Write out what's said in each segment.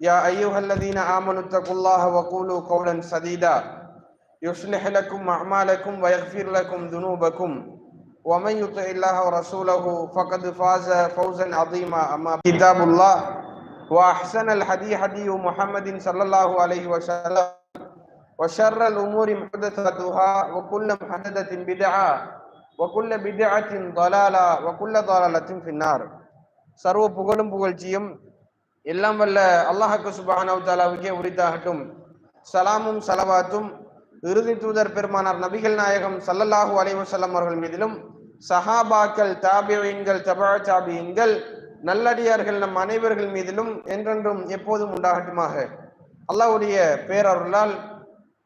يا أيها الذين آمنوا اتقوا الله وقولوا قولا سديدا. يصلح لكم أعمالكم ويغفر لكم ذنوبكم. ومن يطع الله ورسوله فقد فاز فوزا عظيما. أما كتاب الله وأحسن الحديث حديث محمد صلى الله عليه وسلم. وشر الأمور محدثاتها وكل محدثة بدعة وكل بدعة ضلالة وكل ضلالة في النار. سروا بقولهم بقول جيم எல்லாம் வல்ல அல்லாஹாக்கு சுபானவுத்தாலாவுக்கே உரித்தாகட்டும். சலாமும் சலவாத்தும் இறுதி தூதர் பெருமானார் நபிகள் நாயகம் சல்லல்லாஹூ அலைவசல்லம் அவர்கள் மீதிலும் சஹாபாக்கள் தாபியன்கள் தபா தாபியன்கள் நல்லடியார்கள் நம் அனைவர்கள் மீதிலும் என்றென்றும் எப்போதும் உண்டாகட்டுமாக. அல்லாவுடைய பேரருளால்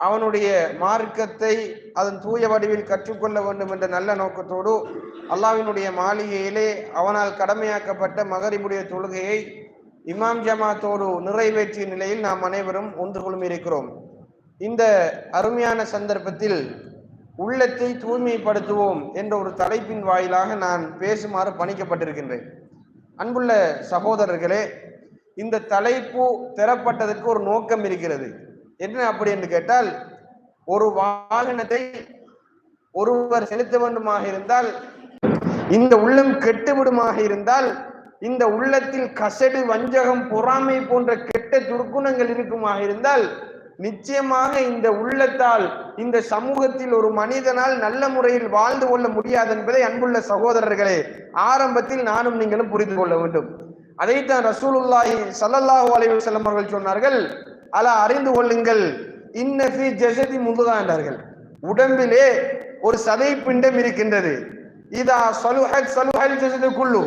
அவனுடைய மார்க்கத்தை அதன் தூய வடிவில் கற்றுக்கொள்ள வேண்டும் என்ற நல்ல நோக்கத்தோடு அல்லாவினுடைய மாளிகையிலே அவனால் கடமையாக்கப்பட்ட மகரிபுடைய தொழுகையை இமாம் ஜமாத்தோடு நிறைவேற்றிய நிலையில் நாம் அனைவரும் ஒன்று இருக்கிறோம். இந்த அருமையான சந்தர்ப்பத்தில் உள்ளத்தை தூய்மைப்படுத்துவோம் என்ற ஒரு தலைப்பின் வாயிலாக நான் பேசுமாறு பணிக்கப்பட்டிருக்கின்றேன். அன்புள்ள சகோதரர்களே இந்த தலைப்பு தரப்பட்டதற்கு ஒரு நோக்கம் இருக்கிறது. என்ன அப்படி என்று கேட்டால் ஒரு வாகனத்தை ஒருவர் செலுத்த வேண்டுமாக இருந்தால் இந்த உள்ளம் கெட்டுவிடுமாக இருந்தால் இந்த உள்ளத்தில் கசடு வஞ்சகம் பொறாமை போன்ற கெட்ட துர்க்குணங்கள் இருக்குமாக இருந்தால் நிச்சயமாக இந்த உள்ளத்தால் இந்த சமூகத்தில் ஒரு மனிதனால் நல்ல முறையில் வாழ்ந்து கொள்ள முடியாது என்பதை அன்புள்ள சகோதரர்களே ஆரம்பத்தில் நானும் நீங்களும் புரிந்து கொள்ள வேண்டும். அதைத்தான் ரசூலுல்லாஹி சல்லல்லாஹு அலைஹி வஸல்லம் அவர்கள் சொன்னார்கள் அலா அறிந்து கொள்ளுங்கள் இன்னஃபி ஜெசதி முதுதா என்றார்கள். உடம்பிலே ஒரு சதை பிண்டம் இருக்கின்றது. இதா சலுஹல் சலுஹல் ஜெசது குள்ளு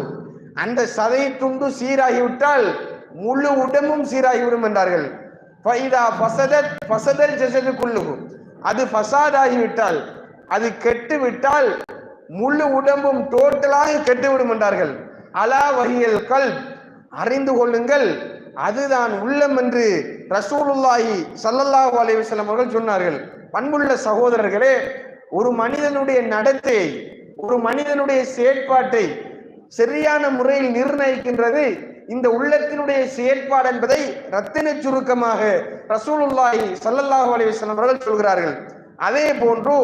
அந்த சதை துண்டு சீராகிவிட்டால் முழு உடம்பும் சீராகிவிடும் என்றார்கள். ஃபைதா பசதத் பசதல் ஜசது குள்ளுகு அது பசாதாகிவிட்டால் அது கெட்டு விட்டால் முழு உடம்பும் டோட்டலாக கெட்டுவிடும் என்றார்கள். அலா வகையில் கல் அறிந்து கொள்ளுங்கள் அதுதான் உள்ளம் என்று ரசூலுல்லாஹி சல்லல்லாஹு அலைவசலம் அவர்கள் சொன்னார்கள். பண்புள்ள சகோதரர்களே ஒரு மனிதனுடைய நடத்தை ஒரு மனிதனுடைய செயற்பாட்டை சரியான முறையில் நிர்ணயிக்கின்றது. இந்த உள்ளத்தினுடைய செயற்பாடு என்பதை ரத்தின சுருக்கமாக ரசூலுல்லாஹி சல்லல்லாஹு அலைஹி அவர்கள் சொல்கிறார்கள். அதே போன்று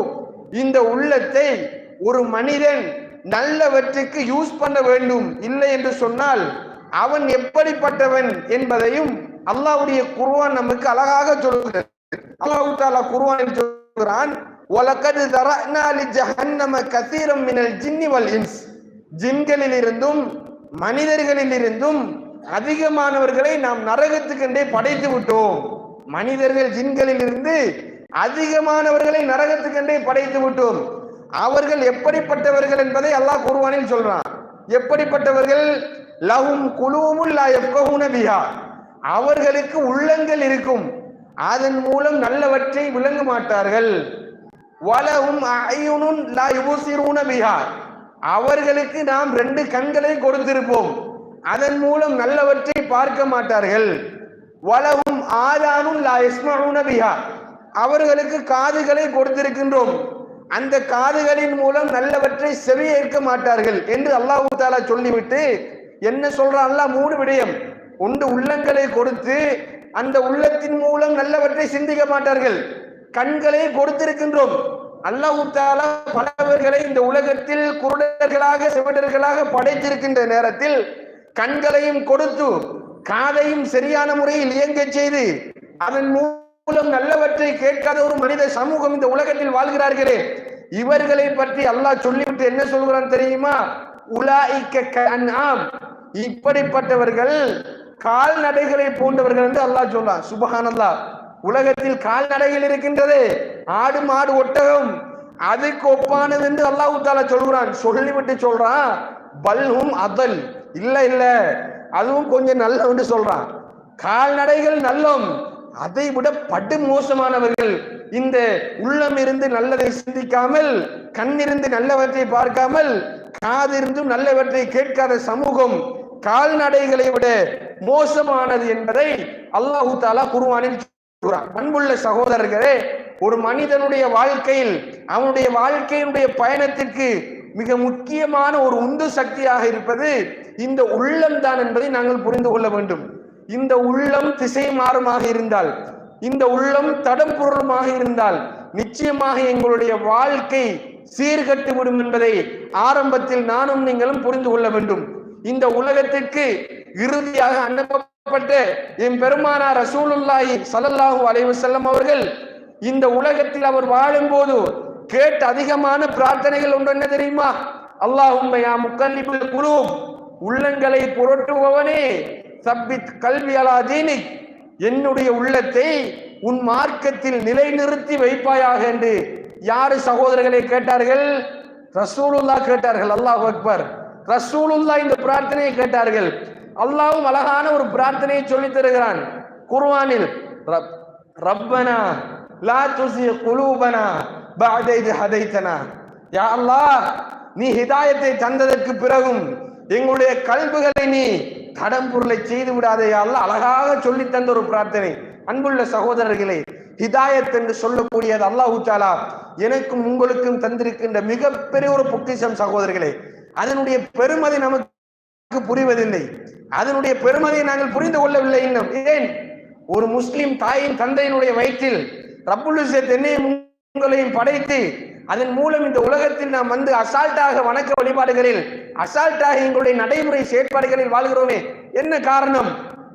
இந்த உள்ளத்தை ஒரு மனிதன் நல்லவற்றுக்கு யூஸ் பண்ண வேண்டும் இல்லை என்று சொன்னால் அவன் எப்படிப்பட்டவன் என்பதையும் அல்லாவுடைய குருவான் நமக்கு அழகாக சொல்கிறது அல்லாஹ் தாலா குருவான் சொல்கிறான் ஒலக்கது தரனா லி ஜஹன்னம கசீரம் மினல் ஜின்னி வல் இன்ஸ். ஜின்களில் இருந்தும் மனிதர்களில் இருந்தும் அதிகமானவர்களை நாம் நரகத்துக்கென்றே படைத்து விட்டோம். மனிதர்கள் ஜின்களில் இருந்து அதிகமானவர்களை நரகத்துக்கென்றே படைத்து விட்டோம். அவர்கள் எப்படிப்பட்டவர்கள் என்பதை அல்லாஹ் குருவானில் சொல்றான். எப்படிப்பட்டவர்கள்? லஹும் குழுவும் பிஹா. அவர்களுக்கு உள்ளங்கள் இருக்கும். அதன் மூலம் நல்லவற்றை விளங்க மாட்டார்கள். வலவும் அயுனுன் லா யுபுசிரூன பிஹா. அவர்களுக்கு நாம் ரெண்டு கண்களை கொடுத்திருப்போம். அதன் மூலம் நல்லவற்றை பார்க்க மாட்டார்கள். வலகும் ஆதானும் லா யஸ்மஊன பிஹா. அவர்களுக்கு காதுகளை கொடுத்திருக்கின்றோம். அந்த காதுகளின் மூலம் நல்லவற்றை செவியேற்க மாட்டார்கள் என்று அல்லாஹு தாலா சொல்லிவிட்டு என்ன சொல்றான்? அல்லாஹ் மூணு விடயம். ஒன்று உள்ளங்களை கொடுத்து அந்த உள்ளத்தின் மூலம் நல்லவற்றை சிந்திக்க மாட்டார்கள். கண்களை கொடுத்திருக்கின்றோம். அல்லாஹு பலவர்களை இந்த உலகத்தில் குருடர்களாக செவிடர்களாக படைத்திருக்கின்ற நேரத்தில் கண்களையும் கொடுத்து காதையும் சரியான முறையில் இயங்க செய்து அதன் மூலம் நல்லவற்றை கேட்காத ஒரு மனித சமூகம் இந்த உலகத்தில் வாழ்கிறார்களே. இவர்களை பற்றி அல்லாஹ் சொல்லிவிட்டு என்ன சொல்கிறான் தெரியுமா? உலாய்க்க கண்ணாம் இப்படிப்பட்டவர்கள் கால்நடைகளை போன்றவர்கள் என்று அல்லாஹ் சொல்றான். சுபஹானல்லாஹ். உலகத்தில் கால்நடைகள் இருக்கின்றது. ஆடு மாடு ஒட்டகம். அதுக்கு ஒப்பானது என்று அல்லாஹு தாலா சொல்கிறான் சொல்லிவிட்டு சொல்றான் பல்ஹும் அதல். இல்ல இல்ல. அதுவும் கொஞ்சம் நல்ல சொல்றான். கால்நடைகள் நல்லம். அதை விட படு மோசமானவர்கள். இந்த உள்ளம் இருந்து நல்லதை சிந்திக்காமல் கண்ணிருந்து நல்லவற்றை பார்க்காமல் காதிருந்தும் நல்லவற்றை கேட்காத சமூகம் கால்நடைகளை விட மோசமானது என்பதை அல்லாஹு தாலா குருவானில் அன்புள்ள சகோதரர்களே ஒரு மனிதனுடைய வாழ்க்கையில் அவனுடைய வாழ்க்கையினுடைய பயணத்திற்கு மிக முக்கியமான ஒரு உந்து சக்தியாக இருப்பது இந்த உள்ளம் தான் என்பதை நாங்கள் புரிந்து கொள்ள வேண்டும். இந்த உள்ளம் திசை மாறுமாக இருந்தால் இந்த உள்ளம் தடம் பொருளுமாக இருந்தால் நிச்சயமாக எங்களுடைய வாழ்க்கை சீர்கட்டு விடும் என்பதை ஆரம்பத்தில் நானும் நீங்களும் புரிந்து கொள்ள வேண்டும். இந்த உலகத்திற்கு இறுதியாக பட்டு என் பெருமானார் ரசூலுல்லாஹி ஸல்லல்லாஹு அலைவு செல்லம் அவர்கள் இந்த உலகத்தில் அவர் வாழும்போது கேட்டு அதிகமான பிரார்த்தனைகள் ஒன்று என்ன தெரியுமா? அல்லாஹும்ம யா முக்கல்லிபுல் உள்ளங்களை புரட்டுபவனே சப்பித் கல்வி அலாதீனி என்னுடைய உள்ளத்தை உன் மார்க்கத்தில் நிலைநிறுத்தி வைப்பாயாக என்று யாரு சகோதரர்களை கேட்டார்கள்? ரசூலுல்லா கேட்டார்கள் அல்லாஹ் அக்பர். ரசூலுல்லா இந்த பிரார்த்தனையை கேட்டார்கள். அல்லாஹ்வும் அழகான ஒரு பிரார்த்தனையை சொல்லித் தருகிறான். குர்வானில் ரப் ரப்பனா லா துசி குலூபனா பஅத ஹதைத்தனா. யா அல்லாஹ் நீ ஹிதாயத்தை தந்ததற்கு பிறகும் எங்களுடைய கல்புகளை நீ தடம் பொருளை செய்து விடாதே அல்ல அல்லாஹ். அழகாக சொல்லி தந்த ஒரு பிரார்த்தனை. அன்புள்ள சகோதரர்களே ஹிதாயத் என்று சொல்லக்கூடியது அல்லாஹூ தாலா எனக்கும் உங்களுக்கும் தந்திருக்கின்ற மிகப்பெரிய ஒரு பொக்கிஷம் சகோதரர்களே. அதனுடைய பெருமதி நமக்கு புரிவதில்லை. அதனுடைய பெருமதியை நாங்கள் புரிந்து கொள்ளவில்லை இன்னும். ஏன்? ஒரு முஸ்லிம் தாயின் தந்தையினுடைய வயிற்றில் ரப்புல் என்னையும் உங்களையும் படைத்து அதன் மூலம் இந்த உலகத்தில் நாம் வந்து அசால்ட்டாக வணக்க வழிபாடுகளில் அசால்ட்டாக எங்களுடைய நடைமுறை செயற்பாடுகளில் வாழ்கிறோமே. என்ன காரணம்?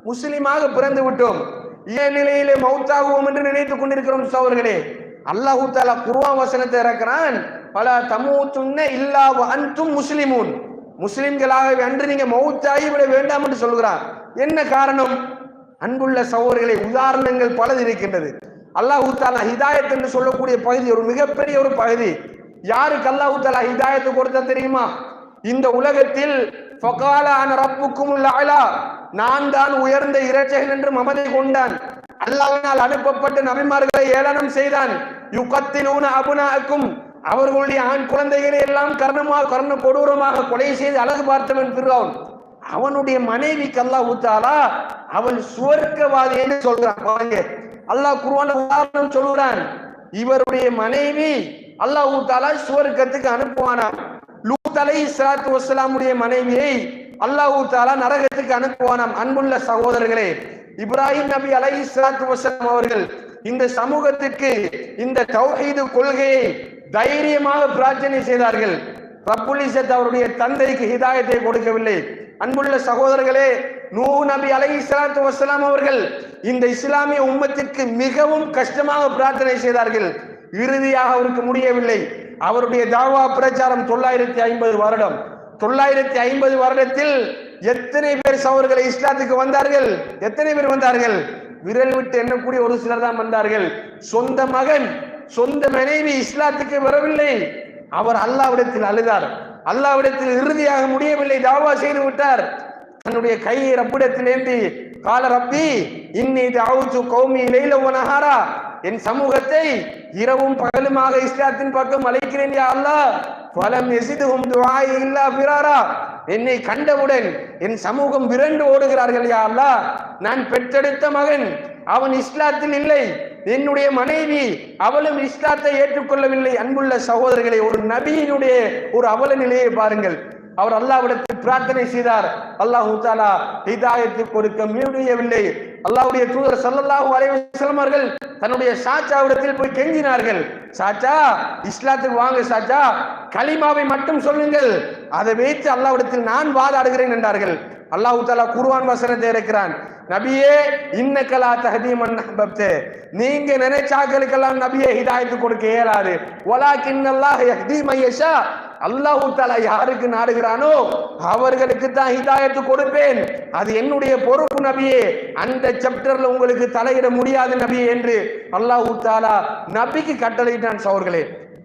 முஸ்லிமாக பிறந்து விட்டோம். ஏன் நிலையிலே மௌத்தாகுவோம் என்று நினைத்துக் கொண்டிருக்கிறோம் சோழர்களே அல்லாஹூ தாலா குருவா வசனத்தை இறக்கிறான். பல தமூத்துன்ன இல்லா அன்தும் முஸ்லிமூன். முஸ்லிம்களாக அன்று நீங்க மௌத்தாகி விட வேண்டாம் என்று சொல்கிறார் என்ன காரணம்? அன்புள்ள சகோதரிகளை உதாரணங்கள் பலது இருக்கின்றது. அல்லாஹூ தாலா ஹிதாயத் என்று சொல்லக்கூடிய பகுதி ஒரு மிகப்பெரிய ஒரு பகுதி. யாருக்கு அல்லாஹூ தாலா ஹிதாயத்து கொடுத்தா தெரியுமா? இந்த உலகத்தில் ரப்புக்கும் நான் தான் உயர்ந்த இறைச்சகன் என்று மமதை கொண்டான். அல்லாவினால் அனுப்பப்பட்டு நபிமார்களை ஏளனம் செய்தான். யுகத்திலூன அபுனாக்கும் அவர்களுடைய ஆண் குழந்தைகளை எல்லாம் கர்ணமாக கர்ண கொடூரமாக கொலை செய்து அழகு பார்த்தவன் பிறவன் அவனுடைய மனைவிக்கு அல்லாஹ் ஊத்தாலா அவள் சுவர்க்கவாதி என்று சொல்றான். பாருங்க. அல்லாஹ் குருவான உதாரணம் சொல்லுறான் இவருடைய மனைவி அல்லாஹ் ஊத்தாலா சுவர்க்கத்துக்கு அனுப்புவானாம் லூத் அலை இஸ்லாத்து வசலாமுடைய மனைவியை அல்லாஹ் தாலா நரகத்துக்கு அனுப்புவானாம் அன்புள்ள சகோதரர்களே இப்ராஹிம் நபி அலை இஸ்லாத்து வசலாம் அவர்கள் இந்த சமூகத்துக்கு இந்த தௌஹீது கொள்கையை தைரியமாக பிரார்த்தனை செய்தார்கள். ரப்புலிசத் அவருடைய தந்தைக்கு ஹிதாயத்தை கொடுக்கவில்லை. அன்புள்ள சகோதரர்களே நூ நபி அலை இஸ்லாத்து வசலாம் அவர்கள் இந்த இஸ்லாமிய உம்மத்திற்கு மிகவும் கஷ்டமாக பிரார்த்தனை செய்தார்கள். இறுதியாக அவருக்கு முடியவில்லை. அவருடைய தாவா பிரச்சாரம் தொள்ளாயிரத்தி ஐம்பது வருடம். தொள்ளாயிரத்தி ஐம்பது வருடத்தில் எத்தனை பேர் சவர்களை இஸ்லாத்துக்கு வந்தார்கள்? எத்தனை பேர் வந்தார்கள்? விரல் விட்டு எண்ணக்கூடிய ஒரு சிலர் தான் வந்தார்கள். சொந்த மகன் சொந்த மனைவி இஸ்லாத்துக்கு வரவில்லை. அவர் அல்லாவிடத்தில் அழுதார். அல்லாவிடத்தில் இறுதியாக முடியவில்லை. தாவா செய்து விட்டார். தன்னுடைய கையை ரப்பிடத்தில் ஏந்தி கால ரப்பி இன்னி தாவுச்சு கௌமி லைல நஹாரா. என் சமூகத்தை இரவும் பகலுமாக இஸ்லாத்தின் பக்கம் அழைக்கிறேன் யா அல்லாஹ். பலம் எசிதுகும் துஆய் இல்லா பிராரா என்னை கண்டவுடன் என் சமூகம் விரண்டு ஓடுகிறார்கள் யா அல்லாஹ். நான் பெற்றெடுத்த மகன். அவன் இஸ்லாத்தில் இல்லை. என்னுடைய மனைவி அவளும் இஸ்லாத்தை ஏற்றுக்கொள்ளவில்லை. அன்புள்ள சகோதரர்களை ஒரு நபியினுடைய ஒரு அவல நிலையை பாருங்கள். அவர் அல்லாவிடத்தில் பிரார்த்தனை செய்தார். அல்லாஹு தாலா ஹிதாயத்தை கொடுக்க முடியவில்லை. அல்லாவுடைய தூதர் சல்லல்லாஹு அலைஹி அவர்கள் தன்னுடைய சாச்சாவிடத்தில் போய் கெஞ்சினார்கள். சாச்சா இஸ்லாத்துக்கு வாங்க சாச்சா கலிமாவை மட்டும் சொல்லுங்கள். அதை வைத்து அல்லாவிடத்தில் நான் வாதாடுகிறேன் என்றார்கள். அல்லாஹு தாலா குர்ஆன் வசனத்தை இருக்கிறான் நபியே இன்னக்கலா தஹதீமன் அஹ்பப்தே. நீங்க நினைச்சாக்களுக்கெல்லாம் நபியே ஹிதாயத்து கொடுக்க இயலாது. ஒலா அல்லாஹ் யஹ்தி மையஷா அல்லாஹு தாலா யாருக்கு நாடுகிறானோ அவர்களுக்கு தான் ஹிதாயத்து கொடுப்பேன். அது என்னுடைய பொறுப்பு நபியே. அந்த சாப்டர்ல உங்களுக்கு தலையிட முடியாது நபியே என்று அல்லாஹு தாலா நபிக்கு கட்டளையிட்டான் சவர்களே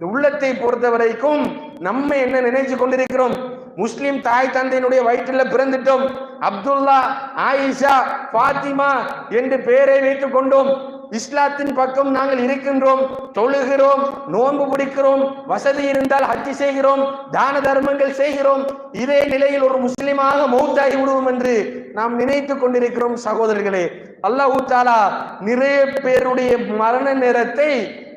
உள்ளத்தை பொறுத்த வரைக்கும் நம்ம என்ன நினைச்சு கொண்டிருக்கிறோம்? முஸ்லிம் தாய் தந்தையினுடைய வயிற்றில் பிறந்துட்டோம். அப்துல்லா ஆயிஷா பாத்திமா என்று பெயரை வைத்துக் கொண்டோம். இஸ்லாத்தின் பக்கம் நாங்கள் இருக்கின்றோம். தொழுகிறோம் நோன்பு பிடிக்கிறோம் வசதி இருந்தால் ஹஜ்ஜி செய்கிறோம் தான தர்மங்கள் செய்கிறோம். இதே நிலையில் ஒரு முஸ்லிமாக மௌத்தாகி விடுவோம் என்று நாம் நினைத்துக் கொண்டிருக்கிறோம் சகோதரர்களே. அல்லாஹ் தாலா நிறைய பேருடைய மரண நேரத்தை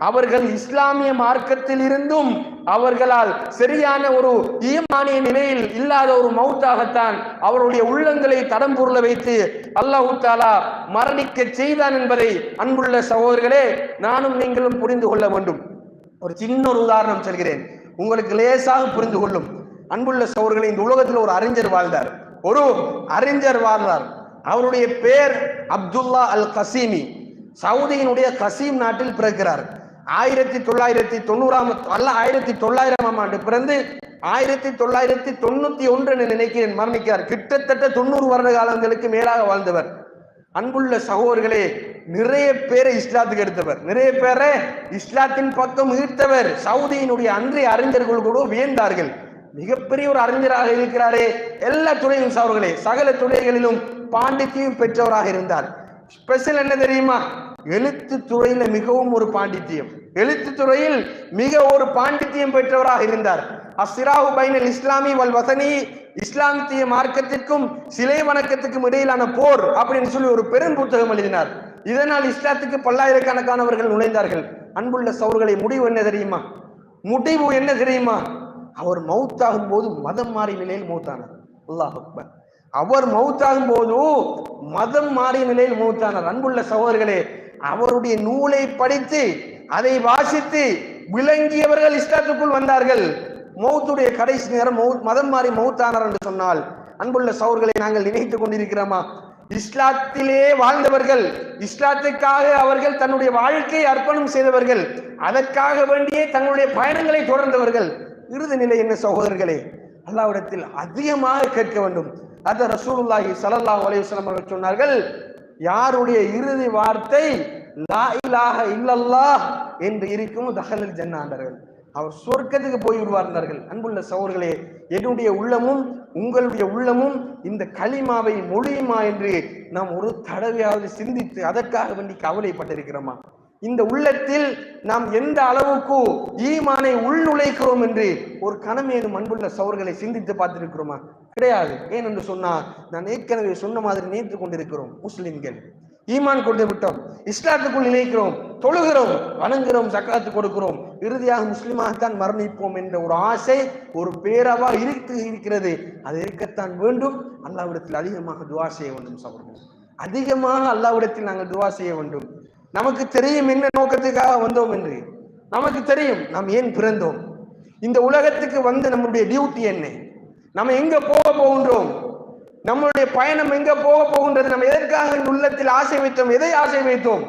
அவர்கள் இஸ்லாமிய மார்க்கத்தில் இருந்தும் அவர்களால் சரியான ஒரு ஈமானிய நிலையில் இல்லாத ஒரு மௌத்தாகத்தான் அவருடைய உள்ளங்களை தடம் பொருள வைத்து அல்லாஹு தாலா மரணிக்க செய்தான் என்பதை அன்புள்ள சகோதரர்களே நானும் நீங்களும் புரிந்து கொள்ள வேண்டும். ஒரு சின்ன ஒரு உதாரணம் சொல்கிறேன். உங்களுக்கு லேசாக புரிந்து கொள்ளும். அன்புள்ள சகோதரர்களே இந்த உலகத்தில் ஒரு அறிஞர் வாழ்ந்தார். ஒரு அறிஞர் வாழ்ந்தார். அவருடைய பேர் அப்துல்லா அல் கசீமி சவுதியினுடைய கசீம் நாட்டில் பிறக்கிறார். ஆயிரத்தி தொள்ளாயிரத்தி தொண்ணூறாம் அல்ல ஆயிரத்தி தொள்ளாயிரமாம் ஆண்டு பிறந்து ஆயிரத்தி தொள்ளாயிரத்தி தொண்ணூத்தி ஒன்று நினைக்கிறேன் மரணிக்கிறார். கிட்டத்தட்ட தொண்ணூறு வருட காலங்களுக்கு மேலாக வாழ்ந்தவர். அன்புள்ள சகோதரர்களே நிறைய பேரை இஸ்லாத்துக்கு எடுத்தவர். நிறைய பேரை இஸ்லாத்தின் பக்கம் ஈர்த்தவர். சவுதியினுடைய அன்றைய அறிஞர்கள் கூட வியந்தார்கள். மிகப்பெரிய ஒரு அறிஞராக இருக்கிறாரே. எல்லா துறையும் சகோதரர்களே சகல துறைகளிலும் பாண்டித்தியும் பெற்றவராக இருந்தார். ஸ்பெஷல் என்ன தெரியுமா? எழுத்து துறையில மிகவும் ஒரு பாண்டித்தியம். எழுத்து துறையில் மிக ஒரு பாண்டித்தியம் பெற்றவராக இருந்தார். அசிராஹு பைனல் இஸ்லாமி வல் வசனி இஸ்லாமிய மார்க்கத்திற்கும் சிலை வணக்கத்துக்கும் இடையிலான போர் அப்படின்னு சொல்லி ஒரு பெரும் புத்தகம் எழுதினார். இதனால் இஸ்லாத்துக்கு பல்லாயிரக்கணக்கானவர்கள் நுழைந்தார்கள். அன்புள்ள சௌர்களை முடிவு என்ன தெரியுமா? முடிவு என்ன தெரியுமா? அவர் மவுத்தாகும் போது மதம் மாறி நிலையில் மௌத்தானார் அல்லாஹ் அக்பர். அவர் மௌத்தாகும் போது மதம் மாறிய நிலையில் மௌத்தானார் அன்புள்ள சகோதரர்களே அவருடைய நூலை படித்து அதை வாசித்து விளங்கியவர்கள் இஸ்லாத்துக்குள் வந்தார்கள். மௌத்துடைய கடைசி நேரம் மௌத் மதம் மாறி மௌத்தானார் என்று சொன்னால் அன்புள்ள சௌர்களை நாங்கள் நினைத்துக் கொண்டிருக்கிறோமா? இஸ்லாத்திலே வாழ்ந்தவர்கள் இஸ்லாத்துக்காக அவர்கள் தன்னுடைய வாழ்க்கையை அர்ப்பணம் செய்தவர்கள் அதற்காக வேண்டியே தங்களுடைய பயணங்களை தொடர்ந்தவர்கள். இறுதி நிலை என்ன சகோதரர்களே? அல்லாவிடத்தில் அதிகமாக கேட்க வேண்டும். அது ரசூலுல்லாஹி சலல்லாஹ் அலையுஸ்லாம் அவர்கள் சொன்னார்கள் யாருடைய இறுதி வார்த்தை லா இலாஹ இல்லல்லா என்று இருக்கும் தஹலல் ஜன்னாண்டர்கள் அவர் சொர்க்கத்துக்கு போய் விடுவார்ந்தார்கள் அன்புள்ள சோர்களே என்னுடைய உள்ளமும் உங்களுடைய உள்ளமும் இந்த களிமாவை மொழியுமா என்று நாம் ஒரு தடவையாவது சிந்தித்து அதற்காக வேண்டி கவலைப்பட்டிருக்கிறோமா? இந்த உள்ளத்தில் நாம் எந்த அளவுக்கு ஈமானை உள்நுழைக்கிறோம் என்று ஒரு கணமேனும் அன்புள்ள சவர்களை சிந்தித்து பார்த்திருக்கிறோமா? கிடையாது. ஏன் என்று சொன்னால் நான் ஏற்கனவே சொன்ன மாதிரி நினைத்து கொண்டிருக்கிறோம் முஸ்லிம்கள். ஈமான் கொண்டு விட்டோம். இஸ்லாத்துக்குள் நினைக்கிறோம். தொழுகிறோம். வணங்குகிறோம். சக்காத்து கொடுக்கிறோம். இறுதியாக முஸ்லிமாகத்தான் மரணிப்போம் என்ற ஒரு ஆசை ஒரு பேராவா இருக்கு இருக்கிறது. அது இருக்கத்தான் வேண்டும். அல்லாவிடத்தில் அதிகமாக துவா செய்ய வேண்டும் சவர்கள் அதிகமாக அல்லாவிடத்தில் நாங்கள் துவா செய்ய வேண்டும். நமக்கு தெரியும் என்ன நோக்கத்துக்காக வந்தோம் என்று. நமக்கு தெரியும். நாம் ஏன் பிறந்தோம்? இந்த உலகத்துக்கு வந்து நம்முடைய டியூட்டி என்ன? நம்ம எங்க போக போகின்றோம்? நம்மளுடைய பயணம் எங்க போக போகின்றது? நம்ம எதற்காக உள்ளத்தில் ஆசை வைத்தோம்? எதை ஆசை வைத்தோம்?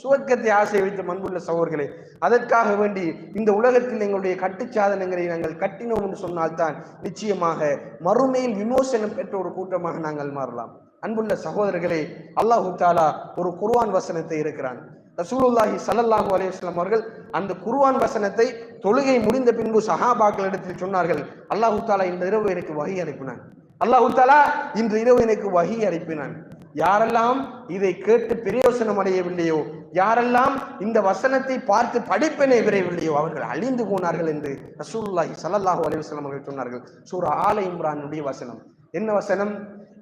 சுவர்க்கத்தை ஆசை வைத்தோம் அன்புள்ள சகோர்களே அதற்காக வேண்டி இந்த உலகத்தில் எங்களுடைய கட்டுச்சாதனங்களை நாங்கள் கட்டினோம் என்று சொன்னால்தான் நிச்சயமாக மறுமையில் விமோசனம் பெற்ற ஒரு கூட்டமாக நாங்கள் மாறலாம். அன்புள்ள சகோதரர்களே அல்லாஹு தாலா ஒரு குர்வான் வசனத்தை இருக்கிறான் ரசூலுல்லாஹி ஸல்லல்லாஹு அலையம் அவர்கள் அந்த குர்வான் வசனத்தை தொழுகை முடிந்த பின்பு சஹாபாக்கள் இடத்தில் சொன்னார்கள். அல்லாஹு தாலா இந்த இரவு எனக்கு வகை அனுப்பினான். அல்லாஹு தாலா இன்று இரவு எனக்கு வகி அனுப்பினான். யாரெல்லாம் இதை கேட்டு பிரயோசனம் அடையவில்லையோ யாரெல்லாம் இந்த வசனத்தை பார்த்து படிப்பினை விரைவில்லையோ அவர்கள் அழிந்து போனார்கள் என்று ரசூலுல்லாஹி ஸல்லல்லாஹு அலைஹி அவர்கள் சொன்னார்கள். சூரா ஆல இம்ரானுடைய வசனம். என்ன வசனம்?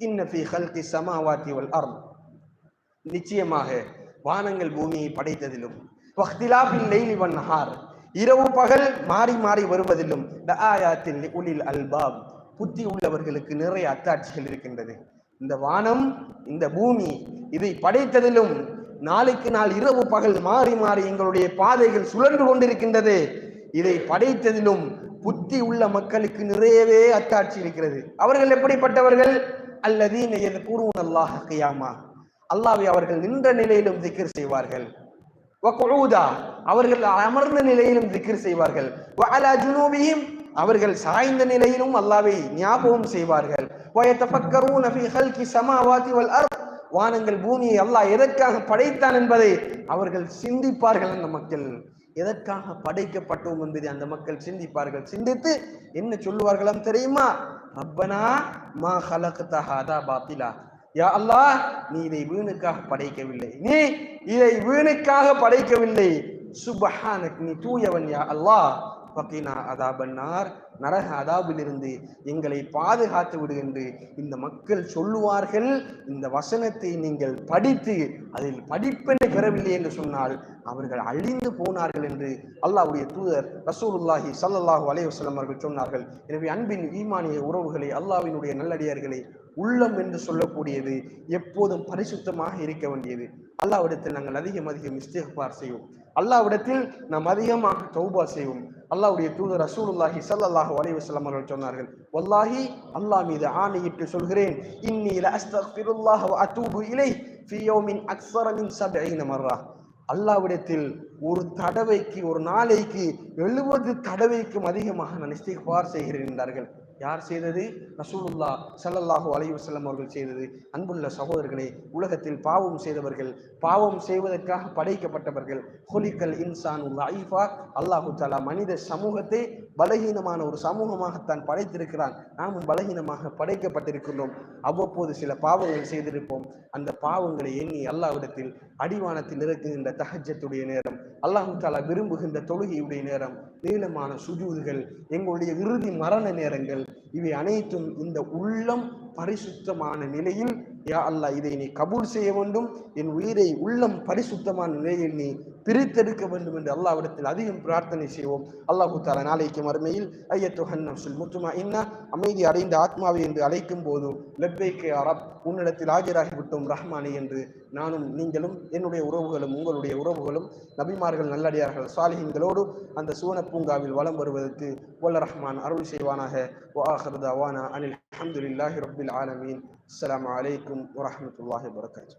இன்ன ஹல்கி சமாவாத்தி வல் நிச்சயமாக வானங்கள் பூமியை படைத்ததிலும். இரவு பகல் மாறி மாறி வருவதிலும். உலில் அல்பாப். புத்தி உள்ளவர்களுக்கு நிறைய அத்தாட்சிகள் இருக்கின்றது. இந்த வானம் இந்த பூமி இதை படைத்ததிலும் நாளுக்கு நாள் இரவு பகல் மாறி மாறி எங்களுடைய பாதைகள் சுழன்று கொண்டிருக்கின்றது. இதை படைத்ததிலும் புத்தி உள்ள மக்களுக்கு நிறையவே அத்தாட்சி இருக்கிறது. அவர்கள் எப்படிப்பட்டவர்கள்? அல்லதீன் கூறுவன் அல்லாஹ் கையாமா அல்லாவை அவர்கள் நின்ற நிலையிலும் திக்கிர் செய்வார்கள். அவர்கள் அமர்ந்த நிலையிலும் திக்கிர் செய்வார்கள். அவர்கள் சாய்ந்த நிலையிலும் அல்லாவை ஞாபகம் செய்வார்கள். வானங்கள் பூமியை அல்லாஹ் எதற்காக படைத்தான் என்பதை அவர்கள் சிந்திப்பார்கள் அந்த மக்கள். எதற்காக படைக்கப்பட்டோம் என்பதை அந்த மக்கள் சிந்திப்பார்கள். சிந்தித்து என்ன சொல்லுவார்களாம் தெரியுமா? ரப்பனா மா ஹலக்த ஹாதா பாத்திலா. யா அல்லாஹ் நீ இதை வீணுக்காக படைக்கவில்லை. நீ இதை வீணுக்காக படைக்கவில்லை. சுபஹானக் நீ தூயவன் யா அல்லாஹ். வக்கீனா அதாபன்னார் நரக அதாபிலிருந்து எங்களை பாதுகாத்து விடு என்று இந்த மக்கள் சொல்லுவார்கள். இந்த வசனத்தை நீங்கள் படித்து அதில் படிப்பெண்ணை பெறவில்லை என்று சொன்னால் அவர்கள் அழிந்து போனார்கள் என்று அல்லாஹ்வுடைய தூதர் ரசூலுல்லாஹி சல்லாஹூ அலைஹி அவர்கள் சொன்னார்கள். எனவே அன்பின் ஈமானிய உறவுகளை அல்லாவினுடைய நல்லடியார்களை உள்ளம் என்று சொல்லக்கூடியது எப்போதும் பரிசுத்தமாக இருக்க வேண்டியது. அல்லாவிடத்தில் நாங்கள் அதிகம் அதிகம் இஸ்திகார் செய்வோம். அல்லாவிடத்தில் நாம் அதிகமாக தௌபா செய்வோம். அல்லாவுடைய தூதர் ரசூலுல்லாஹி ஸல்லல்லாஹு அலைஹி வஸல்லம் அவர்கள் சொன்னார்கள் வல்லாஹி அல்லாஹ் மீது ஆணையிட்டு சொல்கிறேன் இன்னி ல அஸ்தக்ஃபிருல்லாஹ் அத்தூபு அதூபு ஃபியோமின் ஃபீ யௌமின் அக்ஸர மின் 70 மர்ரா. அல்லாவிடத்தில் ஒரு தடவைக்கு ஒரு நாளைக்கு எழுபது தடவைக்கும் அதிகமாக நான் இஸ்திகார் செய்கிறேன் என்றார்கள். யார் செய்தது? ரசூலுல்லா சல்லல்லாஹு அலைவசல்லம் அவர்கள் செய்தது. அன்புள்ள சகோதரர்களே உலகத்தில் பாவம் செய்தவர்கள் பாவம் செய்வதற்காக படைக்கப்பட்டவர்கள் ஹொலிக்கல் இன்சான் ஐஃபா அல்லாஹு தாலா மனித சமூகத்தை பலகீனமான ஒரு சமூகமாகத்தான் படைத்திருக்கிறான். நாமும் பலகீனமாக படைக்கப்பட்டிருக்கின்றோம். அவ்வப்போது சில பாவங்கள் செய்திருப்போம். அந்த பாவங்களை எண்ணி அல்லாவிடத்தில் அடிவானத்தில் இருக்குகின்ற தஹஜத்துடைய நேரம் அல்லாஹு தாலா விரும்புகின்ற தொழுகையுடைய நேரம் நீளமான சுஜூதுகள் எங்களுடைய இறுதி மரண நேரங்கள் இவை அனைத்தும் இந்த உள்ளம் பரிசுத்தமான நிலையில் யா அல்லாஹ் இதை நீ கபூல் செய்ய வேண்டும் என் உயிரை உள்ளம் பரிசுத்தமான நிலையில் நீ பிரித்தெடுக்க வேண்டும் என்று அல்லாவிடத்தில் அதிகம் பிரார்த்தனை செய்வோம். அல்லாஹு தாலா நாளைக்கு மறுமையில் ஐயத்து ஹன்னப்சுல் முத்துமா என்ன அமைதி அடைந்த ஆத்மாவை என்று அழைக்கும் போது லெப்பைக்கு அரப் உன்னிடத்தில் ஆஜராகி விட்டோம் ரஹ்மானி என்று நானும் நீங்களும் என்னுடைய உறவுகளும் உங்களுடைய உறவுகளும் நபிமார்கள் நல்லடியார்கள் சாலிஹிங்களோடு அந்த சுவன பூங்காவில் வலம் வருவதற்கு வல்ல ரஹ்மான் அருள் செய்வானாக. வாஹர்தாவானா அனில் அஹமதுல்லாஹி ரபில் ஆலமீன் அஸ்லாம் வலைக்கம் வரமத்துல்லாஹி வரகாத்து